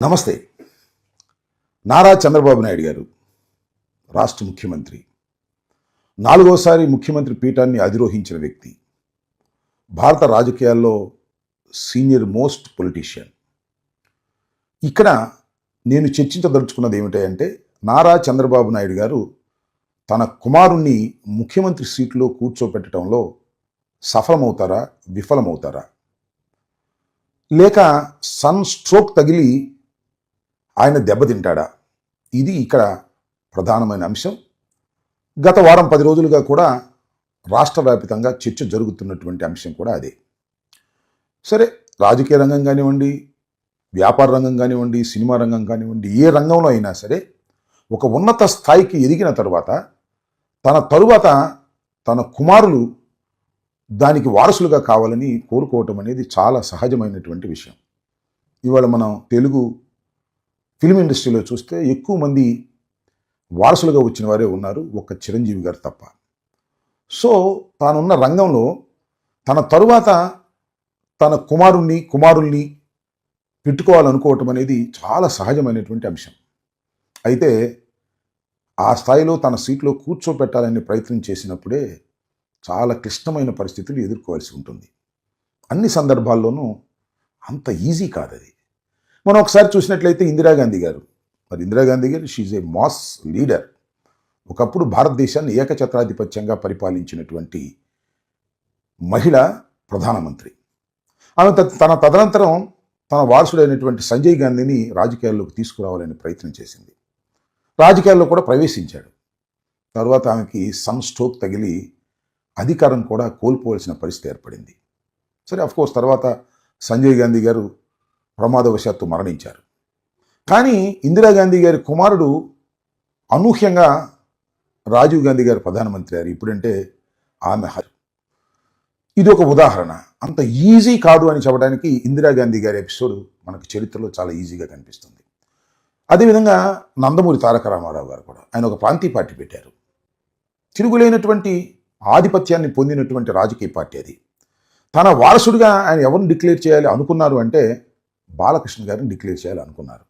నమస్తే. నారా చంద్రబాబు నాయుడు గారు రాష్ట్ర ముఖ్యమంత్రి. నాలుగోసారి ముఖ్యమంత్రి పీఠాన్ని అధిరోహించిన వ్యక్తి. భారత రాజకీయాల్లో సీనియర్ మోస్ట్ పొలిటీషియన్. ఇక్కడ నేను చర్చించదలుచుకున్నది ఏమిటంటే నారా చంద్రబాబు నాయుడు గారు తన కుమారుణ్ణి ముఖ్యమంత్రి సీట్లో కూర్చోపెట్టడంలో సఫలమవుతారా విఫలమవుతారా? లేక సన్ స్ట్రోక్ తగిలి ఆయన దెబ్బతింటాడా ఇది ఇక్కడ ప్రధానమైన అంశం. గత వారం పది రోజులుగా కూడా రాష్ట్ర వ్యాపితంగా చర్చ జరుగుతున్నటువంటి అంశం కూడా అదే. సరే రాజకీయ రంగం కానివ్వండి వ్యాపార రంగం కానివ్వండి సినిమా రంగం కానివ్వండి ఏ రంగంలో అయినా సరే ఒక ఉన్నత స్థాయికి ఎదిగిన తరువాత తన తరువాత తన కుమారులు దానికి వారసులుగా కావాలని కోరుకోవటం అనేది చాలా సహజమైనటువంటి విషయం. ఇవాళ మనం తెలుగు ఫిల్మ్ ఇండస్ట్రీలో చూస్తే ఎక్కువ మంది వారసులుగా వచ్చిన వారే ఉన్నారు ఒక్క చిరంజీవి గారు తప్ప. సో తానున్న రంగంలో తన తరువాత తన కుమారుణ్ణి కుమారుల్ని పెట్టుకోవాలనుకోవటం అనేది చాలా సహజమైనటువంటి అంశం. అయితే ఆ స్థాయిలో తన సీట్లో కూర్చోపెట్టాలనే ప్రయత్నం చేసినప్పుడే చాలా క్లిష్టమైన పరిస్థితులు ఎదుర్కోవాల్సి ఉంటుంది. అన్ని సందర్భాల్లోనూ అంత ఈజీ కాదది. మనం ఒకసారి చూసినట్లయితే ఇందిరాగాంధీ గారు. మరి ఇందిరాగాంధీ గారు షీజ్ ఏ మాస్ లీడర్ ఒకప్పుడు భారతదేశాన్ని ఏకఛత్రాధిపత్యంగా పరిపాలించినటువంటి మహిళ ప్రధానమంత్రి. ఆమె త- తన తదనంతరం తన వారసుడైనటువంటి సంజయ్ గాంధీని రాజకీయాల్లోకి తీసుకురావాలని ప్రయత్నం చేసింది. రాజకీయాల్లో కూడా ప్రవేశించాడు. తర్వాత ఆమెకి సన్ స్ట్రోక్ తగిలి అధికారం కూడా కోల్పోవలసిన పరిస్థితి ఏర్పడింది. సరే కోర్స్ తర్వాత సంజయ్ గాంధీ గారు ప్రమాదవశాత్తు మరణించారు. కానీ ఇందిరాగాంధీ గారి కుమారుడు అనూహ్యంగా రాజీవ్ గాంధీ గారు ప్రధానమంత్రి అయ్యారు. ఇప్పుడంటే ఆమె ఇది ఒక ఉదాహరణ. అంత ఈజీ కాదు అని చెప్పడానికి ఇందిరాగాంధీ గారి ఎపిసోడ్ మనకు చరిత్రలో చాలా ఈజీగా కనిపిస్తుంది. అదేవిధంగా నందమూరి తారక రామారావు గారు కూడా ఆయన ఒక ప్రాంతీయ పార్టీ పెట్టారు. తిరుగులేనటువంటి ఆధిపత్యాన్ని పొందినటువంటి రాజకీయ పార్టీ అది. తన వారసుడిగా ఆయన ఎవరిని డిక్లేర్ చేయాలి అనుకున్నారు అంటే బాలకృష్ణ గారిని డిక్లేర్ చేయాలనుకున్నారు.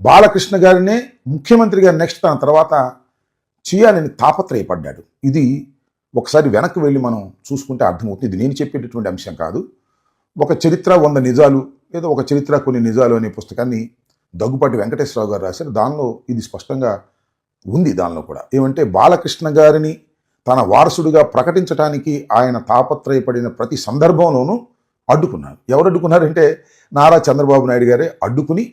బాలకృష్ణ గారినే ముఖ్యమంత్రిగా నెక్స్ట్ తన తర్వాత చేయాలని తాపత్రయపడ్డాడు. ఇది ఒకసారి వెనక్కి వెళ్ళి మనం చూసుకుంటే అర్థమవుతుంది. ఇది నేను చెప్పేటటువంటి అంశం కాదు. ఒక చరిత్ర వంద నిజాలు లేదా ఒక చరిత్ర కొన్ని నిజాలు అనే పుస్తకాన్ని దగ్గుపాటి వెంకటేశ్వరరావు గారు రాశారు. దానిలో ఇది స్పష్టంగా ఉంది దానిలో కూడా. ఏమంటే బాలకృష్ణ గారిని తన వారసుడిగా ప్రకటించడానికి ఆయన తాపత్రయపడిన ప్రతి సందర్భంలోనూ అడ్డుకున్నారు ఎవరు అడ్డుకున్నారంటే నారా చంద్రబాబు నాయుడు గారే అడ్డుకుని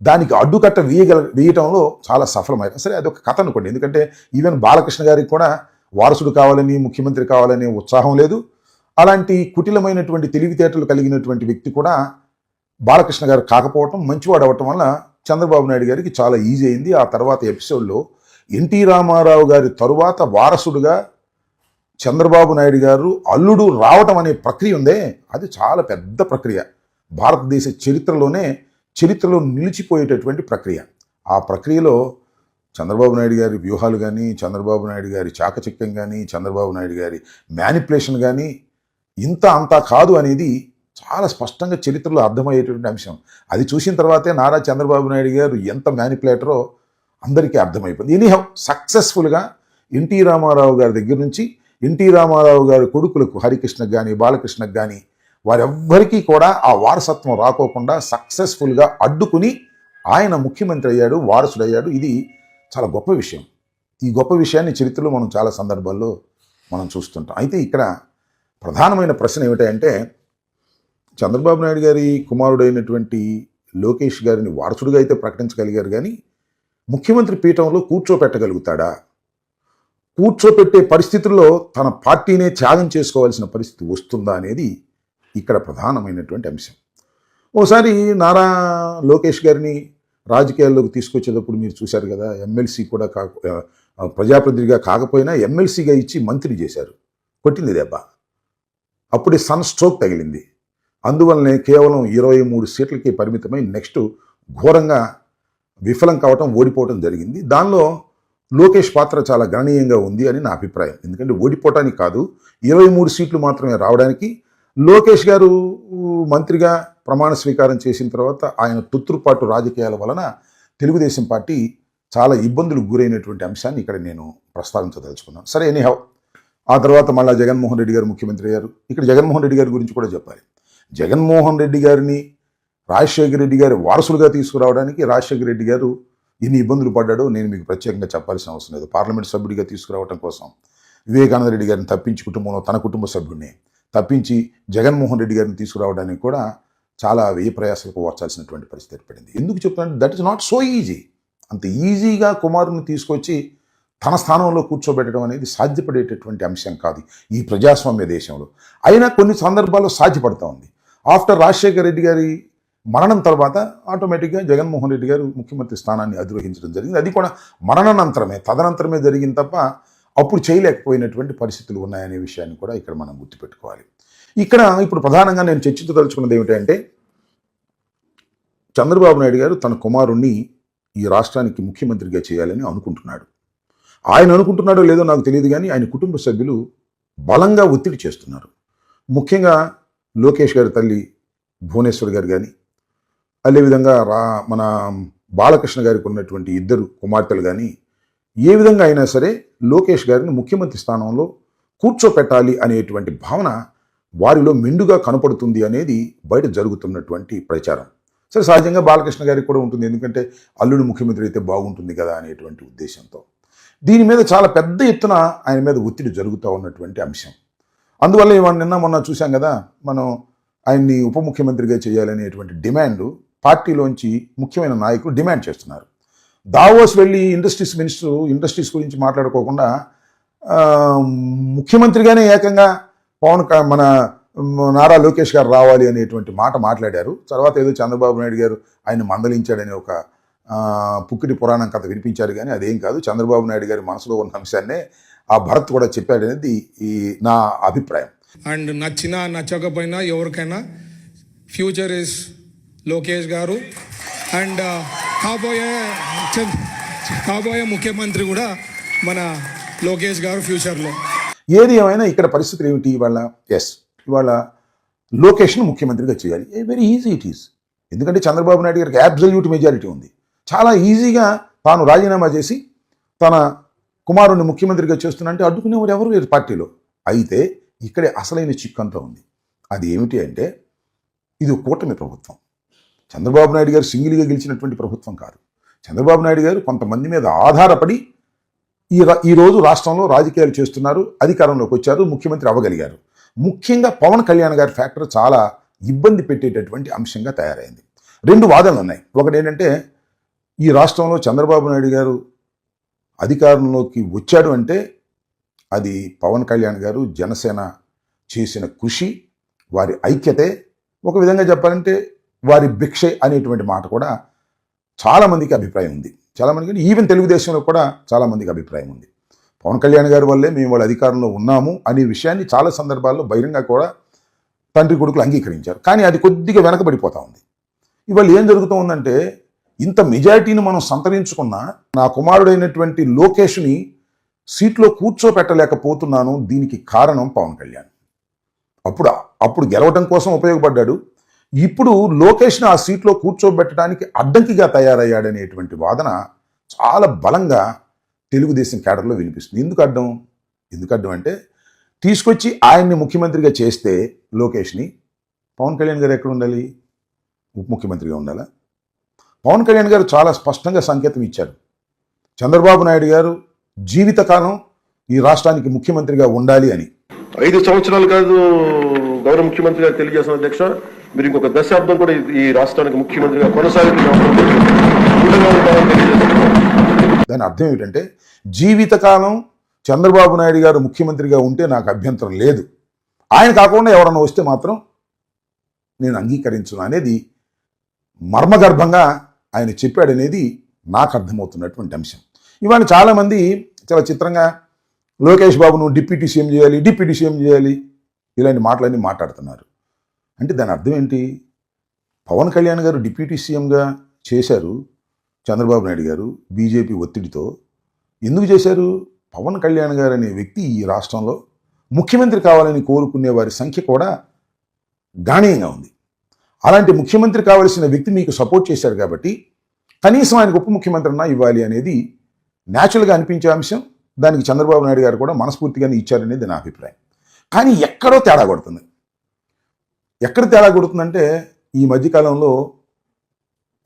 దానికి అడ్డుకట్ట వేయగల వేయటంలో చాలా సఫలమైంది. సరే అదొక కథ అనుకోండి. ఎందుకంటే ఈవెన్ బాలకృష్ణ గారికి కూడా వారసుడు కావాలని ముఖ్యమంత్రి కావాలని ఉత్సాహం లేదు. అలాంటి కుటిలమైనటువంటి తెలివితేటలు కలిగినటువంటి వ్యక్తి కూడా బాలకృష్ణ గారు కాకపోవటం మంచివాడు అవటం వల్ల చంద్రబాబు నాయుడు గారికి చాలా ఈజీ అయింది. ఆ తర్వాత ఎపిసోడ్లో ఎన్టీ రామారావు గారి తరువాత వారసుడుగా చంద్రబాబు నాయుడు గారు అల్లుడు రావటం అనే ప్రక్రియ ఉందే. అది చాలా పెద్ద ప్రక్రియ. భారతదేశ చరిత్రలోనే చరిత్రలో నిలిచిపోయేటటువంటి ప్రక్రియ. ఆ ప్రక్రియలో చంద్రబాబు నాయుడు గారి వ్యూహాలు కానీ చంద్రబాబు నాయుడు గారి చాకచక్యం కానీ చంద్రబాబు నాయుడు గారి మ్యానిపులేషన్ కానీ ఇంత అంతా కాదు అనేది చాలా స్పష్టంగా చరిత్రలో అర్థమయ్యేటువంటి అంశం. అది చూసిన తర్వాతే నారా చంద్రబాబు నాయుడు గారు ఎంత మ్యానిపులేటరో అందరికీ అర్థమైపోయింది. ఎనీహౌ సక్సెస్ఫుల్గా ఎన్టీ రామారావు గారి దగ్గర నుంచి ఎన్టీ రామారావు గారి కొడుకులకు హరికృష్ణకు కానీ బాలకృష్ణకు కానీ వారెవ్వరికీ కూడా ఆ వారసత్వం రాకోకుండా సక్సెస్ఫుల్గా అడ్డుకుని ఆయన ముఖ్యమంత్రి అయ్యాడు వారసుడయ్యాడు. ఇది చాలా గొప్ప విషయం. ఈ గొప్ప విషయాన్ని చరిత్రలో మనం చాలా సందర్భాల్లో మనం చూస్తుంటాం. అయితే ఇక్కడ ప్రధానమైన ప్రశ్న ఏమిటంటే చంద్రబాబు నాయుడు గారి కుమారుడైనటువంటి లోకేష్ గారిని వారసుడిగా అయితే ప్రకటించగలిగారు కానీ ముఖ్యమంత్రి పీఠంలో కూర్చోపెట్టగలుగుతాడా? కూర్చోపెట్టే పరిస్థితుల్లో తన పార్టీనే త్యాగం చేసుకోవాల్సిన పరిస్థితి వస్తుందా అనేది ఇక్కడ ప్రధానమైనటువంటి అంశం. ఓసారి నారా లోకేష్ గారిని రాజకీయాల్లోకి తీసుకొచ్చేటప్పుడు మీరు చూశారు కదా ఎమ్మెల్సీ కూడా కా ప్రజాప్రతినిధిగా కాకపోయినా ఎమ్మెల్సీగా ఇచ్చి మంత్రి చేశారు. కొట్టింది దెబ్బ అప్పుడే సన్ స్ట్రోక్ తగిలింది. అందువల్లనే కేవలం ఇరవై మూడు సీట్లకి పరిమితమై నెక్స్ట్ ఘోరంగా విఫలం కావటం ఓడిపోవటం జరిగింది. దానిలో లోకేష్ పాత్ర చాలా గణనీయంగా ఉంది అని నా అభిప్రాయం. ఎందుకంటే ఓడిపోవటానికి కాదు ఇరవై మూడు సీట్లు మాత్రమే రావడానికి లోకేష్ గారు మంత్రిగా ప్రమాణ స్వీకారం చేసిన తర్వాత ఆయన తుత్తురుపాటు రాజకీయాల వలన తెలుగుదేశం పార్టీ చాలా ఇబ్బందులకు గురైనటువంటి అంశాన్ని ఇక్కడ నేను ప్రస్తావించదలుచుకున్నాను. సరే ఎనీహౌ ఆ తర్వాత మళ్ళా జగన్మోహన్ రెడ్డి గారు ముఖ్యమంత్రి అయ్యారు. ఇక్కడ జగన్మోహన్ రెడ్డి గారి గురించి కూడా చెప్పాలి. జగన్మోహన్ రెడ్డి గారిని రాజశేఖర రెడ్డి గారి వారసులుగా తీసుకురావడానికి రాజశేఖర రెడ్డి గారు ఎన్ని ఇబ్బందులు పడ్డాడో నేను మీకు ప్రత్యేకంగా చెప్పాల్సిన అవసరం లేదు. పార్లమెంట్ సభ్యుడిగా తీసుకురావడం కోసం వివేకానంద రెడ్డి గారిని తప్పించి కుటుంబంలో తన కుటుంబ సభ్యుడిని తప్పించి జగన్మోహన్ రెడ్డి గారిని తీసుకురావడానికి కూడా చాలా వ్యయ ప్రయాసాలకు ఓర్చాల్సినటువంటి పరిస్థితి ఏర్పడింది. ఎందుకు చెప్తున్నాను? That is not so easy అంత ఈజీగా కుమారుని తీసుకొచ్చి తన స్థానంలో కూర్చోబెట్టడం అనేది సాధ్యపడేటటువంటి అంశం కాదు ఈ ప్రజాస్వామ్య దేశంలో. అయినా కొన్ని సందర్భాల్లో సాధ్యపడుతూ ఉంది. ఆఫ్టర్ రాజశేఖర రెడ్డి గారి మరణం తర్వాత ఆటోమేటిక్గా జగన్మోహన్ రెడ్డి గారు ముఖ్యమంత్రి స్థానాన్ని అధిరోహించడం జరిగింది. అది కూడా మరణానంతరమే తదనంతరమే జరిగింది తప్ప అప్పుడు చేయలేకపోయినటువంటి పరిస్థితులు ఉన్నాయనే విషయాన్ని కూడా ఇక్కడ మనం గుర్తుపెట్టుకోవాలి. ఇక్కడ ఇప్పుడు ప్రధానంగా నేను చర్చించదలుచుకున్నది ఏమిటంటే చంద్రబాబు నాయుడు గారు తన కుమారుణ్ణి ఈ రాష్ట్రానికి ముఖ్యమంత్రిగా చేయాలని అనుకుంటున్నాడు. ఆయన అనుకుంటున్నాడో లేదో నాకు తెలియదు కానీ ఆయన కుటుంబ సభ్యులు బలంగా ఒత్తిడి చేస్తున్నారు. ముఖ్యంగా లోకేష్ గారి తల్లి భువనేశ్వర్ గారు కానీ అదేవిధంగా రా మన బాలకృష్ణ గారికి ఉన్నటువంటి ఇద్దరు కుమార్తెలు కానీ ఏ విధంగా అయినా సరే లోకేష్ గారిని ముఖ్యమంత్రి స్థానంలో కూర్చోపెట్టాలి అనేటువంటి భావన వారిలో మెండుగా కనపడుతుంది అనేది బయట జరుగుతున్నటువంటి ప్రచారం. సరే సహజంగా బాలకృష్ణ గారికి కూడా ఉంటుంది. ఎందుకంటే అల్లుడు ముఖ్యమంత్రి అయితే బాగుంటుంది కదా అనేటువంటి ఉద్దేశంతో. దీని మీద చాలా పెద్ద ఎత్తున ఆయన మీద ఒత్తిడి జరుగుతూ ఉన్నటువంటి అంశం. అందువల్ల నిన్న మొన్న చూసాం కదా మనం ఆయన్ని ఉప ముఖ్యమంత్రిగా చేయాలనేటువంటి డిమాండ్ పార్టీలోంచి ముఖ్యమైన నాయకులు డిమాండ్ చేస్తున్నారు. దావోస్ వెళ్ళి ఇండస్ట్రీస్ మినిస్టర్ ఇండస్ట్రీస్ గురించి మాట్లాడుకోకుండా ముఖ్యమంత్రిగానే ఏకంగా పవన్ మన నారా లోకేష్ గారు రావాలి అనేటువంటి మాట మాట్లాడారు. తర్వాత ఏదో చంద్రబాబు నాయుడు గారు ఆయన మందలించాడని ఒక పుక్కిటి పురాణం కథ వినిపించారు కానీ అదేం కాదు. చంద్రబాబు నాయుడు గారి మనసులో ఉన్న అంశాన్నే ఆ భరత్ కూడా చెప్పాడనేది ఈ నా అభిప్రాయం. అండ్ నచ్చినా నచ్చకపోయినా ఎవరికైనా ఫ్యూచర్ ఇస్ లోకేష్ గారు అండ్ కాబోయే చంద్- కాబోయే ముఖ్యమంత్రి కూడా మన లోకేష్ గారు ఫ్యూచర్లో. ఏది ఏమైనా ఇక్కడ పరిస్థితులు ఏమిటి? ఇవాళ ఎస్ ఇవాళ లోకేష్ను ముఖ్యమంత్రిగా చేయాలి. A very easy it is ఎందుకంటే చంద్రబాబు నాయుడు గారికి అబ్జల్యూట్ మెజారిటీ ఉంది. చాలా ఈజీగా తాను రాజీనామా చేసి తన కుమారుణ్ణి ముఖ్యమంత్రిగా చేస్తున్నంటే అడ్డుకునేవారు ఎవరు లేరు పార్టీలో. అయితే ఇక్కడే అసలైన చిక్కంతా ఉంది. అది ఏమిటి అంటే ఇది కూటమి ప్రభుత్వం. చంద్రబాబు నాయుడు గారు సింగిల్గా గెలిచినటువంటి ప్రభుత్వం కాదు. చంద్రబాబు నాయుడు గారు కొంతమంది మీద ఆధారపడి ఈ రా- ఈ రోజు రాష్ట్రంలో రాజకీయాలు చేస్తున్నారు అధికారంలోకి వచ్చారు ముఖ్యమంత్రి అవ్వగలిగారు. ముఖ్యంగా పవన్ కళ్యాణ్ గారి ఫ్యాక్టర్ చాలా ఇబ్బంది పెట్టేటటువంటి అంశంగా తయారైంది. రెండు వాదనలు ఉన్నాయి. ఒకటి ఏంటంటే ఈ రాష్ట్రంలో చంద్రబాబు నాయుడు గారు అధికారంలోకి వచ్చాడు అంటే అది పవన్ కళ్యాణ్ గారు జనసేన చేసిన కృషి వారి ఐక్యతే. ఒక విధంగా చెప్పాలంటే వారి భిక్షే అనేటువంటి మాట కూడా చాలామందికి అభిప్రాయం ఉంది. చాలామందికి ఈవెన్ తెలుగుదేశంలో కూడా చాలామందికి అభిప్రాయం ఉంది. పవన్ కళ్యాణ్ గారి వల్లే మేము వాళ్ళ అధికారంలో ఉన్నాము అనే విషయాన్ని చాలా సందర్భాల్లో బహిరంగ కూడా తండ్రి కొడుకులు అంగీకరించారు. కానీ అది కొద్దిగా వెనకబడిపోతూ ఉంది. ఇవాళ ఏం జరుగుతూ ఉందంటే ఇంత మెజారిటీని మనం సంతరించుకున్న నా కుమారుడైనటువంటి లోకేష్ని సీట్లో కూర్చోపెట్టలేకపోతున్నాను దీనికి కారణం పవన్ కళ్యాణ్. అప్పుడు అప్పుడు గెలవడం కోసం ఉపయోగపడ్డాడు ఇప్పుడు లోకేష్ని ఆ సీట్లో కూర్చోబెట్టడానికి అడ్డంకిగా తయారయ్యాడనేటువంటి వాదన చాలా బలంగా తెలుగుదేశం కేడర్లో వినిపిస్తుంది. ఎందుకు అడ్డం? ఎందుకు అడ్డం అంటే తీసుకొచ్చి ఆయన్ని ముఖ్యమంత్రిగా చేస్తే లోకేష్ని పవన్ కళ్యాణ్ గారు ఎక్కడ ఉండాలి? ఉప ముఖ్యమంత్రిగా ఉండాలా? పవన్ కళ్యాణ్ గారు చాలా స్పష్టంగా సంకేతం ఇచ్చారు. చంద్రబాబు నాయుడు గారు జీవితకాలం ఈ రాష్ట్రానికి ముఖ్యమంత్రిగా ఉండాలి అని. ఐదు సంవత్సరాలు కాదు గౌరవ ముఖ్యమంత్రి గారు తెలియజేసిన అధ్యక్ష. మీరు ఇంకొక దశాబ్దం కూడా ఈ- రాష్ట్రానికి ముఖ్యమంత్రిగా కొనసాగుతున్న దాని అర్థం ఏమిటంటే జీవితకాలం చంద్రబాబు నాయుడు గారు ముఖ్యమంత్రిగా ఉంటే నాకు అభ్యంతరం లేదు. ఆయన కాకుండా ఎవరన్నా వస్తే మాత్రం నేను అంగీకరించను అనేది మర్మగర్భంగా ఆయన చెప్పాడనేది నాకు అర్థమవుతున్నటువంటి అంశం. ఇవాళ చాలామంది చాలా చిత్రంగా లోకేష్ బాబును డిప్యూటీ సీఎం చేయాలి డిప్యూటీ సీఎం చేయాలి ఇలాంటి మాటలన్నీ మాట్లాడుతున్నారు. అంటే దాని అర్థం ఏంటి? పవన్ కళ్యాణ్ గారు డిప్యూటీ సీఎంగా చేశారు చంద్రబాబు నాయుడు గారు బీజేపీ ఒత్తిడితో. ఎందుకు చేశారు? పవన్ కళ్యాణ్ గారు అనే వ్యక్తి ఈ రాష్ట్రంలో ముఖ్యమంత్రి కావాలని కోరుకునే వారి సంఖ్య కూడా గణనీయంగా ఉంది. అలాంటి ముఖ్యమంత్రి కావలసిన వ్యక్తి మీకు సపోర్ట్ చేశారు కాబట్టి కనీసం ఆయనకు ఉప ముఖ్యమంత్రి అన్నా ఇవ్వాలి అనేది న్యాచురల్గా అనిపించే అంశం. దానికి చంద్రబాబు నాయుడు గారు కూడా మనస్ఫూర్తిగానే ఇచ్చారనేది నా అభిప్రాయం. కానీ ఎక్కడో తేడా కొడుతుంది. ఎక్కడ తేడా కొడుతుందంటే ఈ మధ్యకాలంలో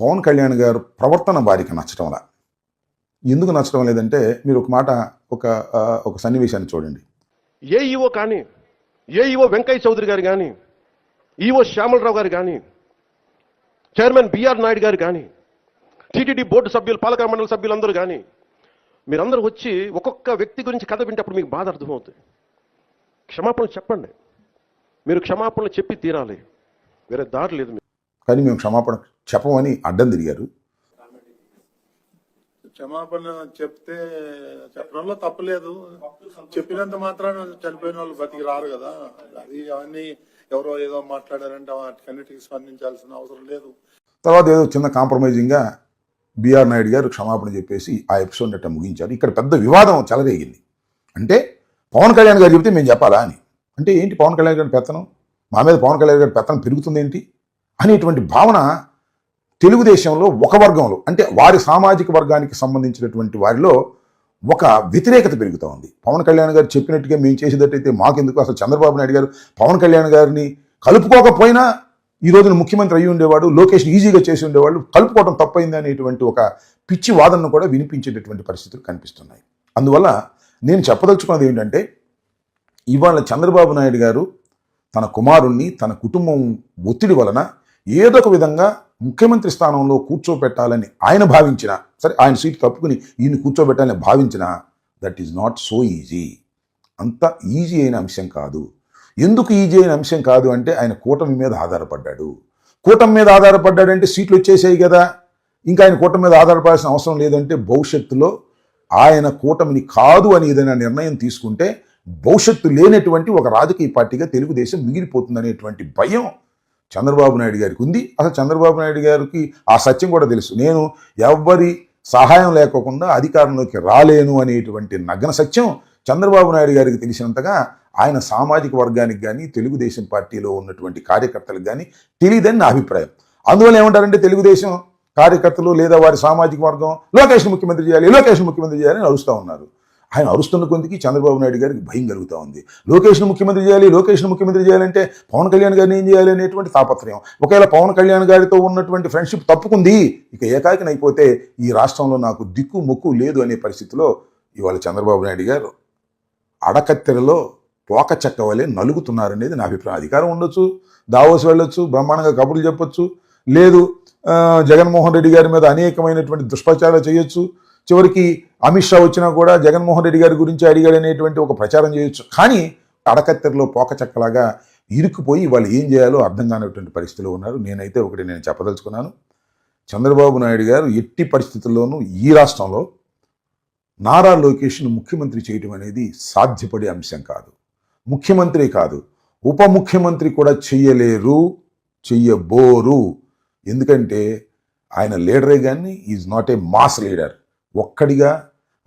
పవన్ కళ్యాణ్ గారు ప్రవర్తన వారికి నచ్చటంలా ఎందుకు నచ్చడం లేదంటే మీరు ఒక మాట ఒక ఒక సన్నివేశాన్ని చూడండి. ఏ ఈవో కానీ ఏ ఈవో వెంకయ్య చౌదరి గారు కానీ ఈవో శ్యామలరావు గారు కానీ చైర్మన్ బిఆర్ నాయుడు గారు కానీ టీటీడీ బోర్డు సభ్యులు పాలక మండలి సభ్యులందరూ కానీ మీరందరూ వచ్చి ఒక్కొక్క వ్యక్తి గురించి కథ వింటప్పుడు మీకు బాధ అర్థమవుతుంది. క్షమాపణ చెప్పండి. మీరు క్షమాపణలు చెప్పి తీరాలి. వేరే దారి లేదు కానీ మేము క్షమాపణ చెప్పమని అడ్డం తిరిగారు. క్షమాపణ చెప్తే చెప్పడంలో తప్పలేదు చెప్పినంత మాత్రాన చనిపోయిన వాళ్ళు బతికి రారు కదా. అది అవన్నీ ఎవరో ఏదో మాట్లాడారంటే వాటికన్నిటికీ స్పందించాల్సిన అవసరం లేదు. తర్వాత ఏదో చిన్న కాంప్రమైజింగ్గా బిఆర్ నాయుడు గారు క్షమాపణ చెప్పేసి ఆ ఎపిసోడ్ అట్ట ముగించారు. ఇక్కడ పెద్ద వివాదం చెలరేగింది. అంటే పవన్ కళ్యాణ్ గారు చెప్తే మేము చెప్పాలా అని. అంటే ఏంటి పవన్ కళ్యాణ్ గారి పెత్తనం? మా మీద పవన్ కళ్యాణ్ గారి పెత్తనం పెరుగుతుంది ఏంటి? అనేటువంటి భావన తెలుగుదేశంలో ఒక వర్గంలో అంటే వారి సామాజిక వర్గానికి సంబంధించినటువంటి వారిలో ఒక వ్యతిరేకత పెరుగుతూ ఉంది. పవన్ కళ్యాణ్ గారు చెప్పినట్టుగా మేము చేసేటట్టయితే మాకెందుకు? అసలు చంద్రబాబు నాయుడు గారు పవన్ కళ్యాణ్ గారిని కలుపుకోకపోయినా ఈ రోజున ముఖ్యమంత్రి అయ్యి ఉండేవాడు లోకేష్ ఈజీగా చేసి ఉండేవాడు కలుపుకోవడం తప్పైంది అనేటువంటి ఒక పిచ్చి వాదనను కూడా వినిపించేటటువంటి పరిస్థితులు కనిపిస్తున్నాయి. అందువల్ల నేను చెప్పదలుచుకున్నది ఏంటంటే ఇవాళ చంద్రబాబు నాయుడు గారు తన కుమారుణ్ణి తన కుటుంబం ఒత్తిడి వలన ఏదో ఒక విధంగా ముఖ్యమంత్రి స్థానంలో కూర్చోబెట్టాలని ఆయన భావించిన సరే ఆయన సీట్ తప్పుకుని ఈయన కూర్చోబెట్టాలని భావించిన that is not so easy అంత ఈజీ అయిన అంశం కాదు. ఎందుకు ఈజీ అయిన అంశం కాదు అంటే ఆయన కూటమి మీద ఆధారపడ్డాడు. కూటమి మీద ఆధారపడ్డాడంటే సీట్లు వచ్చేసాయి కదా. ఇంకా ఆయన కూటమి మీద ఆధారపడాల్సిన అవసరం లేదంటే భవిష్యత్తులో ఆయన కూటమిని కాదు అని ఏదైనా నిర్ణయం తీసుకుంటే భవిష్యత్తు లేనటువంటి ఒక రాజకీయ పార్టీగా తెలుగుదేశం మిగిలిపోతుందనేటువంటి భయం చంద్రబాబు నాయుడు గారికి ఉంది. అసలు చంద్రబాబు నాయుడు గారికి ఆ సత్యం కూడా తెలుసు. నేను ఎవ్వరి సహాయం లేకోకుండా అధికారంలోకి రాలేను అనేటువంటి నగ్న సత్యం చంద్రబాబు నాయుడు గారికి తెలిసినంతగా ఆయన సామాజిక వర్గానికి కానీ తెలుగుదేశం పార్టీలో ఉన్నటువంటి కార్యకర్తలకు కానీ తెలియదని నా అభిప్రాయం. అందువల్ల ఏమంటారంటే తెలుగుదేశం కార్యకర్తలు లేదా వారి సామాజిక వర్గం లోకేష్ ముఖ్యమంత్రి చేయాలి లోకేష్ ముఖ్యమంత్రి చేయాలని అరుస్తూ ఉన్నారు. ఆయన అరుస్తున్న కొందికి చంద్రబాబు నాయుడు గారికి భయం కలుగుతూ ఉంది. లోకేష్ను ముఖ్యమంత్రి చేయాలి లోకేష్ను ముఖ్యమంత్రి చేయాలంటే పవన్ కళ్యాణ్ గారిని ఏం చేయాలి అనేటువంటి తాపత్రయం. ఒకవేళ పవన్ కళ్యాణ్ గారితో ఉన్నటువంటి ఫ్రెండ్షిప్ తప్పుకుంది ఇక ఏకాకినైపోతే ఈ రాష్ట్రంలో నాకు దిక్కు మొక్కు లేదు అనే పరిస్థితిలో ఇవాళ చంద్రబాబు నాయుడు గారు అడకత్తెరలో పోక చెక్క వలె నలుగుతున్నారనేది నా అభిప్రాయం. అధికారం ఉండొచ్చు దావోస్ వెళ్ళొచ్చు బ్రహ్మాండంగా కబుర్లు చెప్పొచ్చు లేదు జగన్మోహన్ రెడ్డి గారి మీద అనేకమైనటువంటి దుష్ప్రచారాలు చేయొచ్చు చివరికి అమిత్ షా వచ్చినా కూడా జగన్మోహన్ రెడ్డి గారి గురించి అడిగాడు అనేటువంటి ఒక ప్రచారం చేయొచ్చు. కానీ అడకత్తెరలో పోకచక్కలాగా ఇరుక్కుపోయి వాళ్ళు ఏం చేయాలో అర్థం కానటువంటి పరిస్థితిలో ఉన్నారు. నేనైతే ఒకటి నేను చెప్పదలుచుకున్నాను. చంద్రబాబు నాయుడు గారు ఎట్టి పరిస్థితుల్లోనూ ఈ రాష్ట్రంలో నారా లోకేష్ను ముఖ్యమంత్రి చేయటం అనేది సాధ్యపడే అంశం కాదు. ముఖ్యమంత్రి కాదు. ఉప ముఖ్యమంత్రి కూడా చెయ్యలేరు చెయ్యబోరు. ఎందుకంటే ఆయన లీడరే కానీ is not a mass leader. ఒక్కడిగా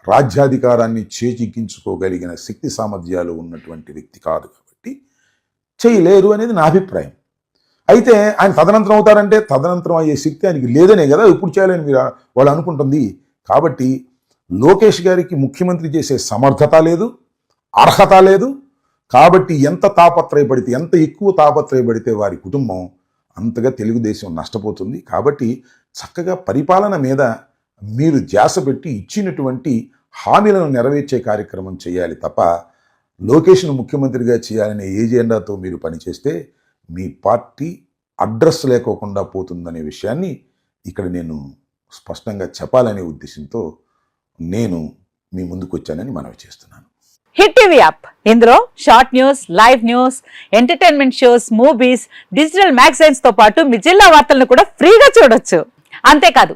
రాజ్యాధికారాన్ని చేజిక్కించుకోగలిగిన శక్తి సామర్థ్యాలు ఉన్నటువంటి వ్యక్తి కాదు కాబట్టి చేయలేరు అనేది నా అభిప్రాయం. అయితే ఆయన తదనంతరం అవుతారంటే తదనంతరం అయ్యే శక్తి ఆయనకి లేదనే కదా ఇప్పుడు చేయాలని మీరు వాళ్ళు అనుకుంటుంది. కాబట్టి లోకేష్ గారికి ముఖ్యమంత్రి చేసే సమర్థత లేదు అర్హత లేదు. కాబట్టి ఎంత తాపత్రయపడితే ఎంత ఎక్కువ తాపత్రయపడితే వారి కుటుంబం అంతగా తెలుగుదేశం నష్టపోతుంది. కాబట్టి చక్కగా పరిపాలన మీద మీరు ధ్యాస పెట్టి ఇచ్చినటువంటి హామీలను నెరవేర్చే కార్యక్రమం చేయాలి తప్ప లోకేష్ను ముఖ్యమంత్రిగా చేయాలనే ఏజెండాతో మీరు పనిచేస్తే మీ పార్టీ అడ్రస్ లేకోకుండా పోతుందనే విషయాన్ని ఇక్కడ నేను స్పష్టంగా చెప్పాలనే ఉద్దేశంతో నేను మీ ముందుకు వచ్చానని మనవి చేస్తున్నాను. Hit TV app. ఇందులో short news live news entertainment shows movies digital మ్యాగజైన్స్తో పాటు మీ జిల్లా వార్తలను కూడా ఫ్రీగా చూడొచ్చు. అంతేకాదు